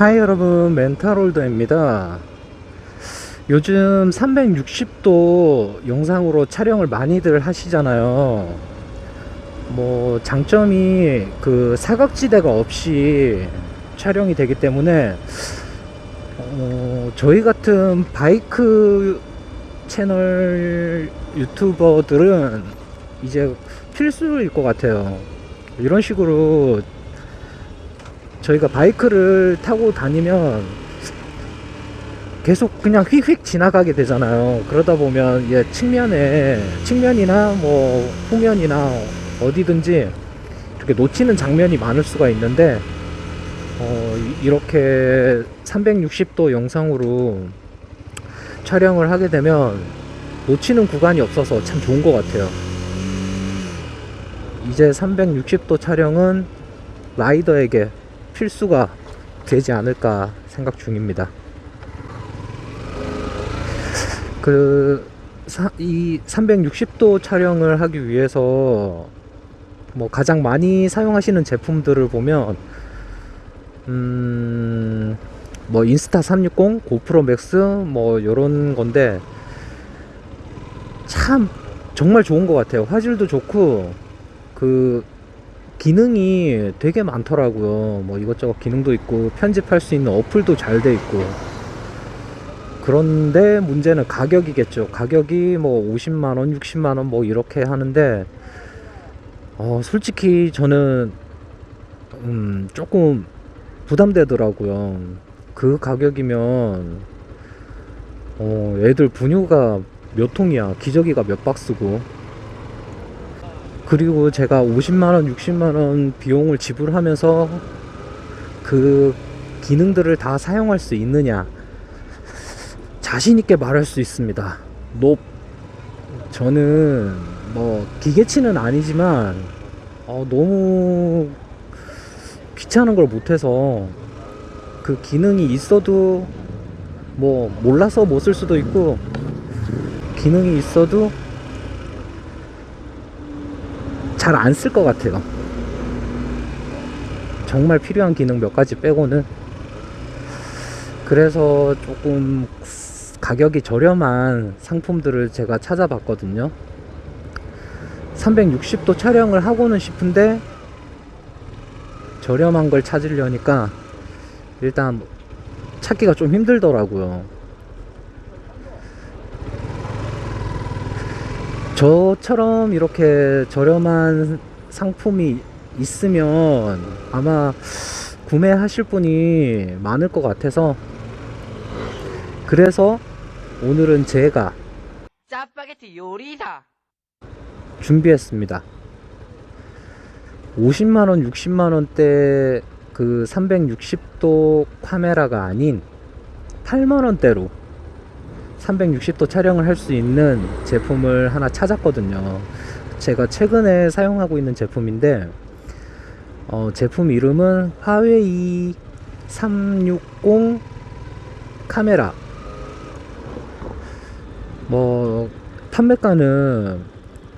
하이 여러분 멘탈홀더입니다. 요즘 360도 영상으로 촬영을 많이들 하시잖아요. 뭐 장점이 그 사각지대가 없이 촬영이 되기 때문에 어, 저희 같은 바이크 채널 유튜버들은 이제 필수일 것 같아요. 이런 식으로 저희가 바이크를 타고 다니면 계속 그냥 휙휙 지나가게 되잖아요. 그러다 보면 예, 측면에 측면이나 뭐 후면이나 어디든지 이렇게 놓치는 장면이 많을 수가 있는데 어, 이- 이렇게 360도 영상으로 촬영을 하게 되면 놓치는 구간이 없어서 참 좋은 것 같아요. 이제 360도 촬영은 라이더에게 필수가 되지 않을까 생각 중입니다. 그, 사, 이 360도 촬영을 하기 위해서 뭐 가장 많이 사용하시는 제품들을 보면, 음, 뭐 인스타 360, 고프로 맥스, 뭐 요런 건데, 참 정말 좋은 것 같아요. 화질도 좋고, 그, 기능이 되게 많더라고요. 뭐 이것저것 기능도 있고 편집할 수 있는 어플도 잘 돼 있고. 그런데 문제는 가격이겠죠. 가격이 뭐 50만 원, 60만 원 뭐 이렇게 하는데 어, 솔직히 저는 음, 조금 부담되더라고요. 그 가격이면 어, 애들 분유가 몇 통이야. 기저귀가 몇 박스고. 그리고 제가 50만원, 60만원 비용을 지불하면서 그 기능들을 다 사용할 수 있느냐. 자신있게 말할 수 있습니다. 높. 저는 뭐 기계치는 아니지만 어, 너무 귀찮은 걸 못해서 그 기능이 있어도 뭐 몰라서 못 쓸 수도 있고 기능이 있어도 잘 안 쓸 것 같아요. 정말 필요한 기능 몇 가지 빼고는. 그래서 조금 가격이 저렴한 상품들을 제가 찾아봤거든요. 360도 촬영을 하고는 싶은데 저렴한 걸 찾으려니까 일단 찾기가 좀 힘들더라고요. 저처럼 이렇게 저렴한 상품이 있으면 아마 구매하실 분이 많을 것 같아서 그래서 오늘은 제가 짜파게티 요리사 준비했습니다. 50만원, 60만원대 그 360도 카메라가 아닌 8만원대로 360도 촬영을 할 수 있는 제품을 하나 찾았거든요. 제가 최근에 사용하고 있는 제품인데, 어, 제품 이름은 화웨이 360 카메라. 뭐, 판매가는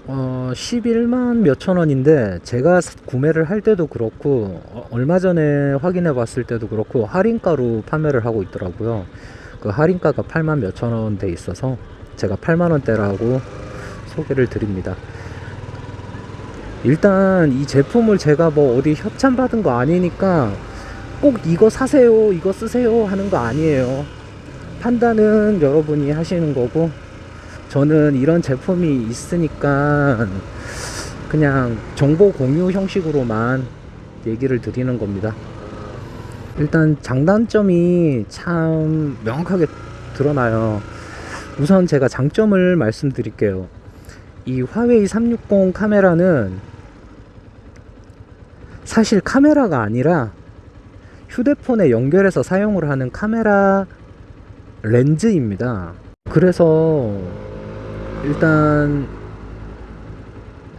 어, 11만 몇천 원인데 제가 사- 구매를 할 때도 그렇고 어, 얼마 전에 확인해 봤을 때도 그렇고 할인가로 판매를 하고 있더라고요. 그 할인가가 8만 몇천 원 돼 있어서 제가 8만 원대라고 소개를 드립니다. 일단 이 제품을 제가 뭐 어디 협찬 받은 거 아니니까 꼭 이거 사세요, 이거 쓰세요 하는 거 아니에요. 판단은 여러분이 하시는 거고 저는 이런 제품이 있으니까 그냥 정보 공유 형식으로만 얘기를 드리는 겁니다. 일단 장단점이 참 명확하게 드러나요. 우선 제가 장점을 말씀드릴게요. 이 화웨이 360 카메라는 사실 카메라가 아니라 휴대폰에 연결해서 사용을 하는 카메라 렌즈입니다. 그래서 일단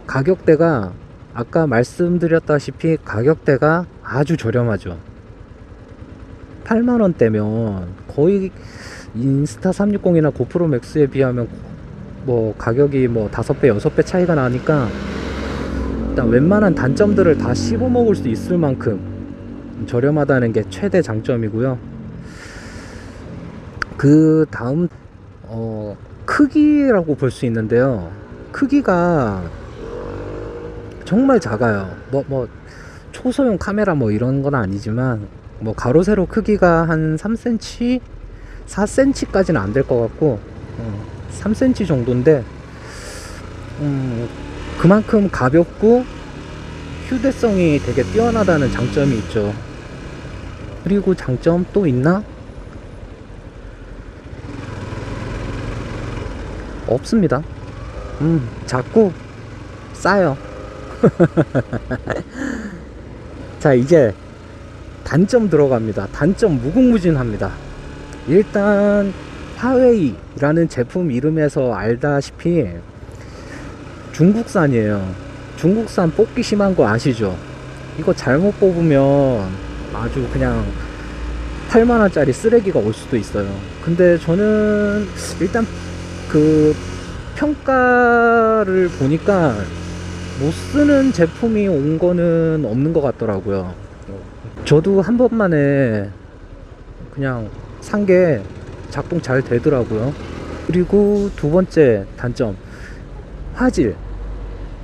가격대가 아까 말씀드렸다시피 가격대가 아주 저렴하죠. 8만원대면 거의 인스타 360이나 고프로 맥스에 비하면 뭐 가격이 뭐 5배, 6배 차이가 나니까 일단 웬만한 단점들을 다 씹어 먹을 수 있을 만큼 저렴하다는 게 최대 장점이고요. 그 다음 어, 크기라고 볼 수 있는데요. 크기가 정말 작아요. 뭐, 뭐, 초소형 카메라 뭐 이런 건 아니지만, 뭐, 가로, 세로 크기가 한 3cm? 4cm까지는 안 될 것 같고, 어, 3cm 정도인데, 음, 그만큼 가볍고, 휴대성이 되게 뛰어나다는 장점이 있죠. 그리고 장점 또 있나? 없습니다. 음, 작고 싸요. 자, 이제 단점 들어갑니다. 단점 무궁무진합니다. 일단 화웨이라는 제품 이름에서 알다시피 중국산이에요. 중국산 뽑기 심한 거 아시죠? 이거 잘못 뽑으면 아주 그냥 8만원짜리 쓰레기가 올 수도 있어요. 근데 저는 일단 그 평가를 보니까 못 쓰는 제품이 온 거는 없는 것 같더라고요. 저도 한 번만에 그냥 산 게 작동 잘 되더라고요. 그리고 두 번째 단점 화질.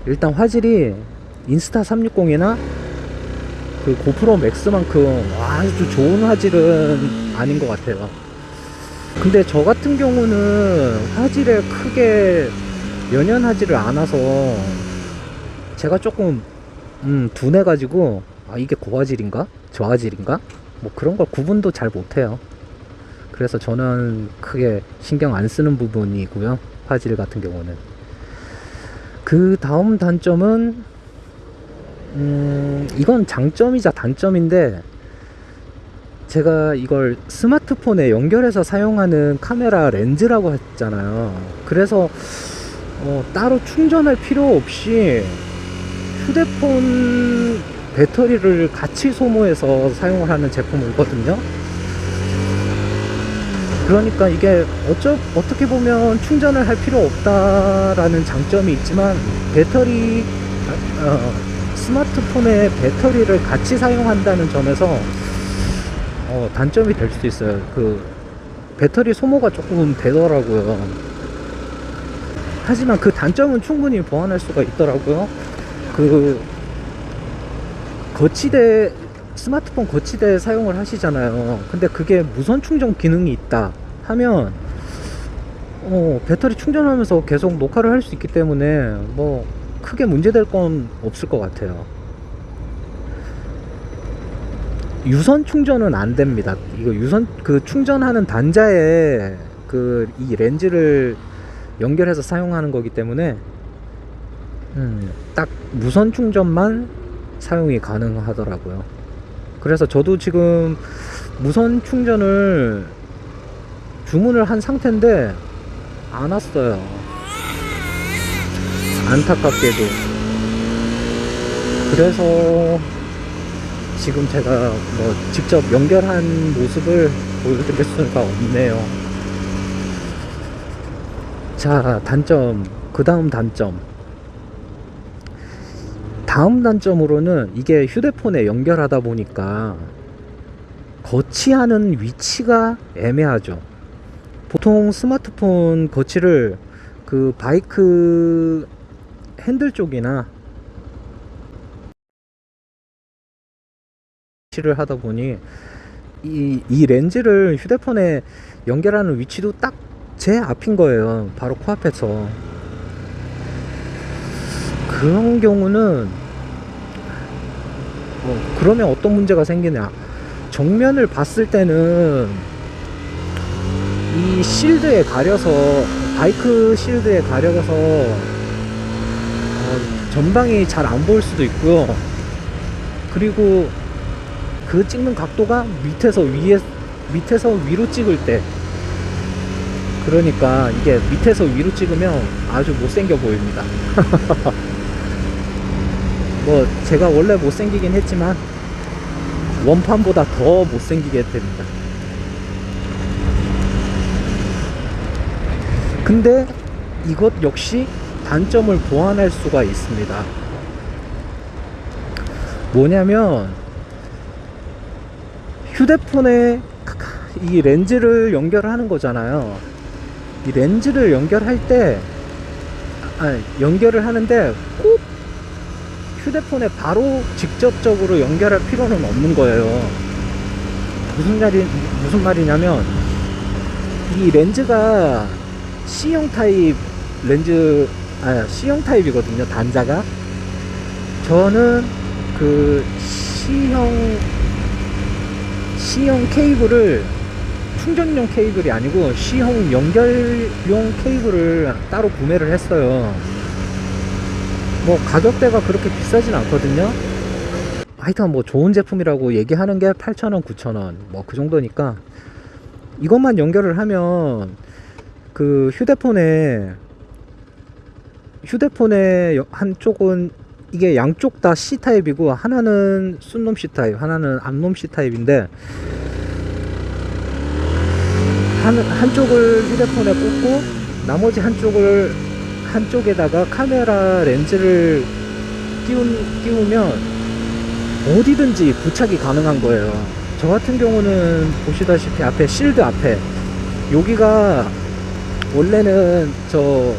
일단 화질이 인스타 360이나 그 고프로 맥스만큼 아주 좋은 화질은 아닌 것 같아요. 근데 저 같은 경우는 화질에 크게 연연하지를 않아서 제가 조금 음, 둔해가지고 아 이게 고화질인가 저화질인가 뭐 그런 걸 구분도 잘 못해요. 그래서 저는 크게 신경 안 쓰는 부분이고요. 화질 같은 경우는 그 다음 단점은 음, 이건 장점이자 단점인데 제가 이걸 스마트폰에 연결해서 사용하는 카메라 렌즈라고 했잖아요. 그래서 어, 따로 충전할 필요 없이 휴대폰 배터리를 같이 소모해서 사용을 하는 제품이거든요. 그러니까 이게 어쩌, 어떻게 보면 충전을 할 필요 없다라는 장점이 있지만 배터리 어, 스마트폰의 배터리를 같이 사용한다는 점에서 어, 단점이 될 수도 있어요. 그 배터리 소모가 조금 되더라고요. 하지만 그 단점은 충분히 보완할 수가 있더라고요. 그 거치대 스마트폰 거치대 사용을 하시잖아요. 근데 그게 무선 충전 기능이 있다 하면 어, 배터리 충전하면서 계속 녹화를 할 수 있기 때문에 뭐 크게 문제될 건 없을 것 같아요. 유선 충전은 안 됩니다. 이거 유선 그 충전하는 단자에 그 이 렌즈를 연결해서 사용하는 거기 때문에 음, 딱 무선 충전만 사용이 가능하더라고요. 그래서 저도 지금 무선 충전을 주문을 한 상태인데 안 왔어요. 안타깝게도. 그래서 지금 제가 뭐 직접 연결한 모습을 보여드릴 수가 없네요. 자, 단점. 그 다음 단점. 다음 단점으로는 이게 휴대폰에 연결하다 보니까 거치하는 위치가 애매하죠. 보통 스마트폰 거치를 그 바이크 핸들 쪽이나 거치를 하다 보니 이, 이 렌즈를 휴대폰에 연결하는 위치도 딱 제 앞인 거예요. 바로 코앞에서. 그런 경우는 어, 그러면 어떤 문제가 생기냐? 정면을 봤을 때는 이 실드에 가려서 바이크 실드에 가려서 어, 전방이 잘 안 보일 수도 있고요. 그리고 그 찍는 각도가 밑에서 위에 밑에서 위로 찍을 때 그러니까 이게 밑에서 위로 찍으면 아주 못생겨 보입니다 뭐 제가 원래 못생기긴 했지만 원판보다 더 못생기게 됩니다. 근데 이것 역시 단점을 보완할 수가 있습니다. 뭐냐면 휴대폰에 이 렌즈를 연결하는 거잖아요. 이 렌즈를 연결할 때, 아니, 연결을 하는데 꼭 휴대폰에 바로 직접적으로 연결할 필요는 없는 거예요. 무슨 말이, 무슨 말이냐면, 이 렌즈가 C형 타입 렌즈, 아, C형 타입이거든요, 단자가. 저는 그 C형 C형 케이블을 충전용 케이블이 아니고 C형 연결용 케이블을 따로 구매를 했어요. 뭐 가격대가 그렇게 비싸진 않거든요. 하여튼 뭐 좋은 제품이라고 얘기하는 게 8,000원, 9,000원 뭐 그 정도니까 이것만 연결을 하면 그 휴대폰에 휴대폰의 여- 한쪽은 이게 양쪽 다 C 타입이고 하나는 순놈 C 타입, 하나는 암놈 C 타입인데 한 한쪽을 휴대폰에 꽂고 나머지 한쪽을 한쪽에다가 카메라 렌즈를 끼운, 끼우 면 어디든지 부착이 가능한 거예요. 저 같은 경우는 보시다시피 앞에 실드 앞에 여기가 원래는 저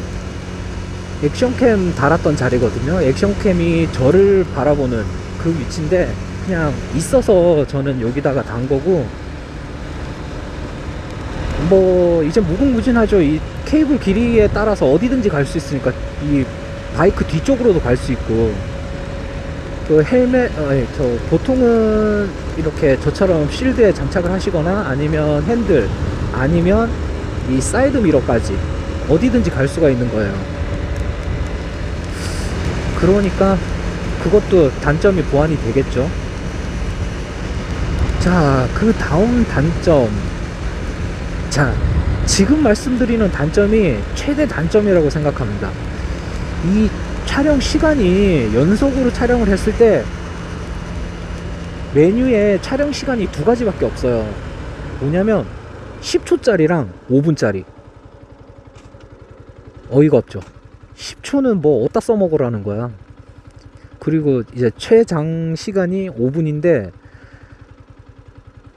액션캠 달았던 자리거든요. 액션캠이 저를 바라보는 그 위치인데 그냥 있어서 저는 여기다가 단 거고 뭐 이제 무궁무진하죠. 이 케이블 길이에 따라서 어디든지 갈 수 있으니까 이 바이크 뒤쪽으로도 갈 수 있고 그 헬멧 어, 아니, 저 보통은 이렇게 저처럼 실드에 장착을 하시거나 아니면 핸들 아니면 이 사이드 미러까지 어디든지 갈 수가 있는 거예요. 그러니까 그것도 단점이 보완이 되겠죠. 자, 그 다음 단점. 자, 지금 말씀드리는 단점이 최대 단점이라고 생각합니다. 이 촬영 시간이 연속으로 촬영을 했을 때 메뉴에 촬영 시간이 두 가지밖에 없어요. 뭐냐면 10초짜리랑 5분짜리. 어이가 없죠. 10초는 뭐 어디다 써먹으라는 거야. 그리고 이제 최장 시간이 5분인데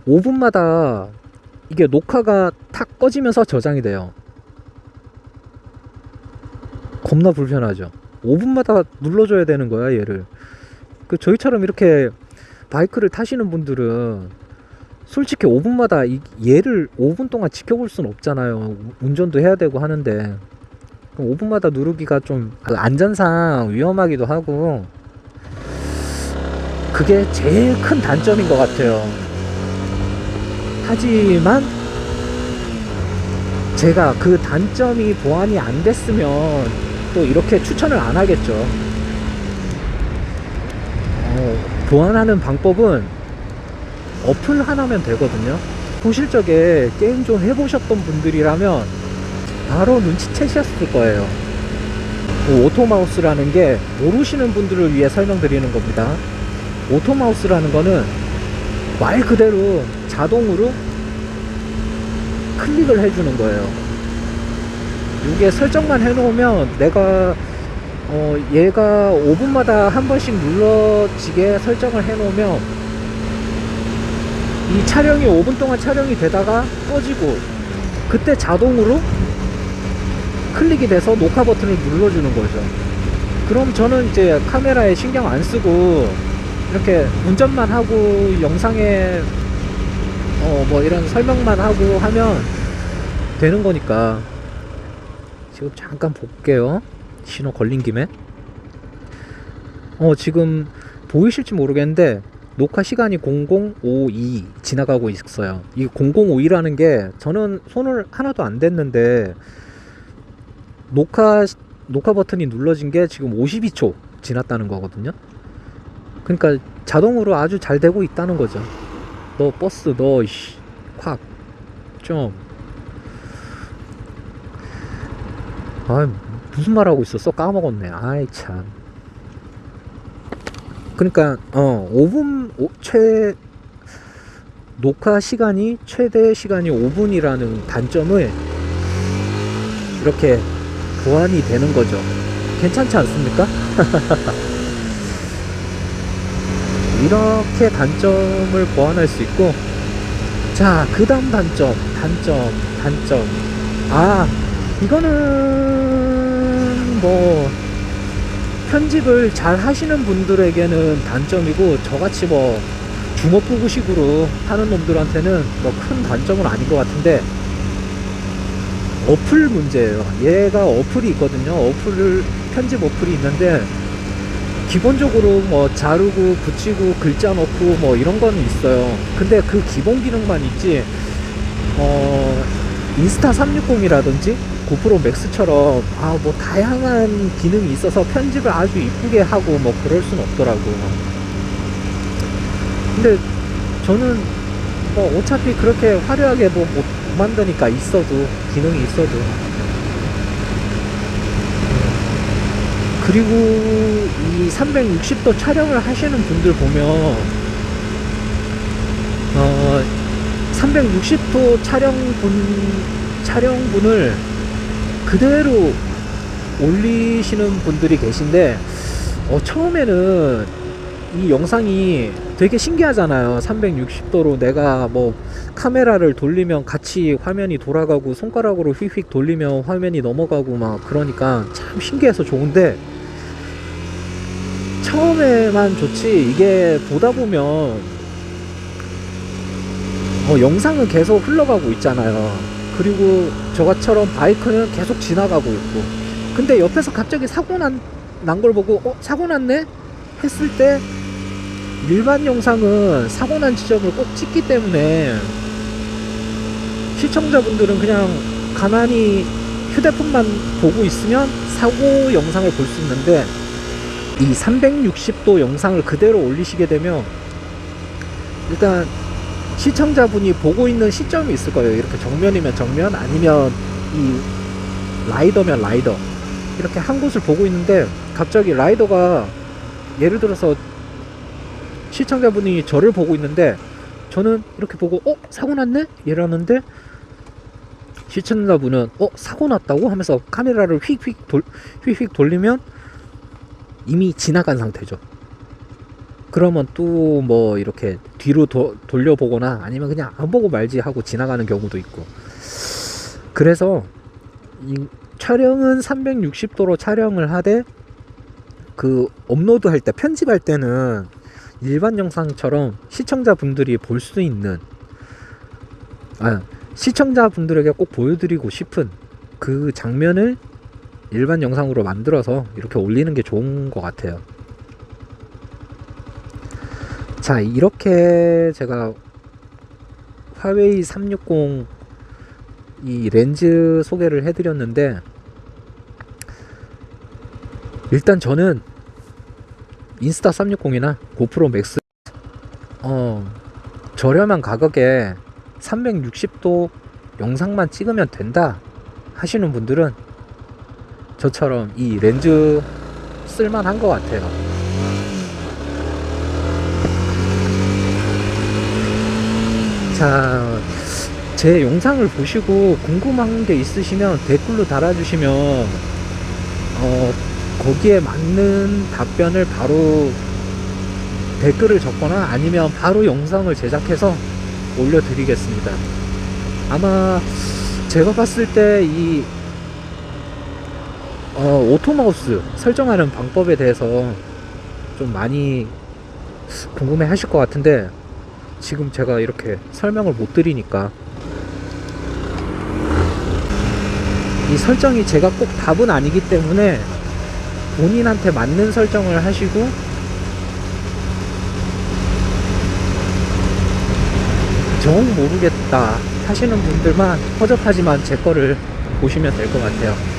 5분마다 이게 녹화가 탁 꺼지면서 저장이 돼요. 겁나 불편하죠. 5분마다 눌러줘야 되는 거야, 얘를. 그 저희처럼 이렇게 바이크를 타시는 분들은 솔직히 5분마다 이, 얘를 5분 동안 지켜볼 수는 없잖아요. 운전도 해야 되고 하는데. 5분마다 누르기가 좀그 안전상 위험하기도 하고 그게 제일 큰 단점인 것 같아요. 하지만 제가 그 단점이 보완이 안 됐으면 또 이렇게 추천을 안 하겠죠. 어, 보완하는 방법은 어플 하나면 되거든요. 보실 적에 게임 좀 해보셨던 분들이라면 바로 눈치채셨을 거예요. 그 오토마우스라는 게 모르시는 분들을 위해 설명드리는 겁니다. 오토마우스라는 거는 말 그대로 자동으로 클릭을 해주는 거예요. 이게 설정만 해놓으면 내가 어 얘가 5분마다 한 번씩 눌러지게 설정을 해놓으면 이 촬영이 5분 동안 촬영이 되다가 꺼지고 그때 자동으로 클릭이 돼서 녹화 버튼을 눌러주는 거죠. 그럼 저는 이제 카메라에 신경 안 쓰고 이렇게 운전만 하고 영상에 어 뭐 이런 설명만 하고 하면 되는 거니까 지금 잠깐 볼게요. 신호 걸린 김에 어 지금 보이실지 모르겠는데 녹화 시간이 0052 지나가고 있어요. 이 0052라는 게 저는 손을 하나도 안 댔는데 녹화 녹화 버튼이 눌러진 게 지금 52초 지났다는 거거든요. 그러니까 자동으로 아주 잘 되고 있다는 거죠. 너 버스 너확좀 아 무슨 말 하고 있었어 까먹었네. 아이 참. 그러니까 어 5분 오- 최 녹화 시간이 최대 시간이 5분이라는 단점을 이렇게 보완이 되는 거죠. 괜찮지 않습니까? 이렇게 단점을 보완할 수 있고 자, 그 다음 단점, 단점, 단점. 아, 이거는 뭐, 편집을 잘 하시는 분들에게는 단점이고, 저같이 뭐, 주먹부구식으로 하는 놈들한테는 뭐 큰 단점은 아닌 것 같은데, 어플 문제예요. 얘가 어플이 있거든요. 어플을, 편집 어플이 있는데, 기본적으로 뭐 자르고 붙이고 글자 넣고 뭐 이런 거는 있어요. 근데 그 기본 기능만 있지, 어, 인스타 360이라든지 고프로 맥스처럼 아, 뭐 다양한 기능이 있어서 편집을 아주 이쁘게 하고 뭐 그럴 순 없더라고. 근데 저는 뭐 어차피 그렇게 화려하게 뭐 못 만드니까 있어도 기능이 있어도 그리고 이 360도 촬영을 하시는 분들 보면 어 360도 촬영분 촬영분을 그대로 올리시는 분들이 계신데 어 처음에는 이 영상이 되게 신기하잖아요. 360도로 내가 뭐 카메라를 돌리면 같이 화면이 돌아가고 손가락으로 휙휙 돌리면 화면이 넘어가고 막 그러니까 참 신기해서 좋은데 처음에만 좋지 이게 보다 보면 어, 영상은 계속 흘러가고 있잖아요. 그리고 저같처럼 바이크는 계속 지나가고 있고. 근데 옆에서 갑자기 사고 난난걸 보고 어 사고 났네? 했을 때 일반 영상은 사고 난 지점을 꼭 찍기 때문에 시청자분들은 그냥 가만히 휴대폰만 보고 있으면 사고 영상을 볼 수 있는데 이 360도 영상을 그대로 올리시게 되면 일단 시청자분이 보고 있는 시점이 있을 거예요. 이렇게 정면이면 정면 아니면 이 라이더면 라이더. 이렇게 한 곳을 보고 있는데 갑자기 라이더가 예를 들어서 시청자분이 저를 보고 있는데 저는 이렇게 보고 어? 사고 났네? 이러는데 시청자분은 어? 사고 났다고? 하면서 카메라를 휙휙 돌 휙휙 돌리면 이미 지나간 상태죠. 그러면 또 뭐 이렇게 뒤로 도, 돌려보거나 아니면 그냥 안 보고 말지 하고 지나가는 경우도 있고. 그래서 이 촬영은 360도로 촬영을 하되 그 업로드 할 때 편집할 때는 일반 영상처럼 시청자분들이 볼 수 있는 아 시청자분들에게 꼭 보여드리고 싶은 그 장면을 일반 영상으로 만들어서 이렇게 올리는 게 좋은 것 같아요. 자, 이렇게 제가 화웨이 360 이 렌즈 소개를 해드렸는데, 일단 저는 인스타 360이나 고프로 맥스, 어, 저렴한 가격에 360도 영상만 찍으면 된다 하시는 분들은 저처럼 이 렌즈 쓸만한 것 같아요. 자, 제 영상을 보시고 궁금한 게 있으시면 댓글로 달아주시면 어, 거기에 맞는 답변을 바로 댓글을 적거나 아니면 바로 영상을 제작해서 올려드리겠습니다. 아마 제가 봤을 때 이 어, 오토마우스 설정하는 방법에 대해서 좀 많이 궁금해 하실 것 같은데 지금 제가 이렇게 설명을 못 드리니까 이 설정이 제가 꼭 답은 아니기 때문에 본인한테 맞는 설정을 하시고 정 모르겠다 하시는 분들만 허접하지만 제 거를 보시면 될 것 같아요.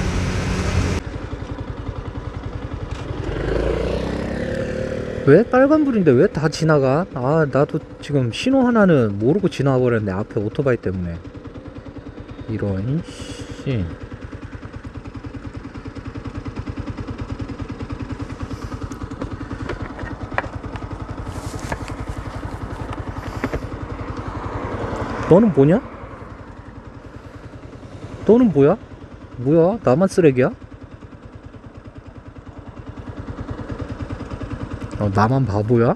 왜 빨간불인데 왜 다 지나가? 아 나도 지금 신호 하나는 모르고 지나가 버렸네 앞에 오토바이 때문에 이런 씨 너는 뭐냐? 너는 뭐야? 뭐야? 나만 쓰레기야? 어, 나만 바보야?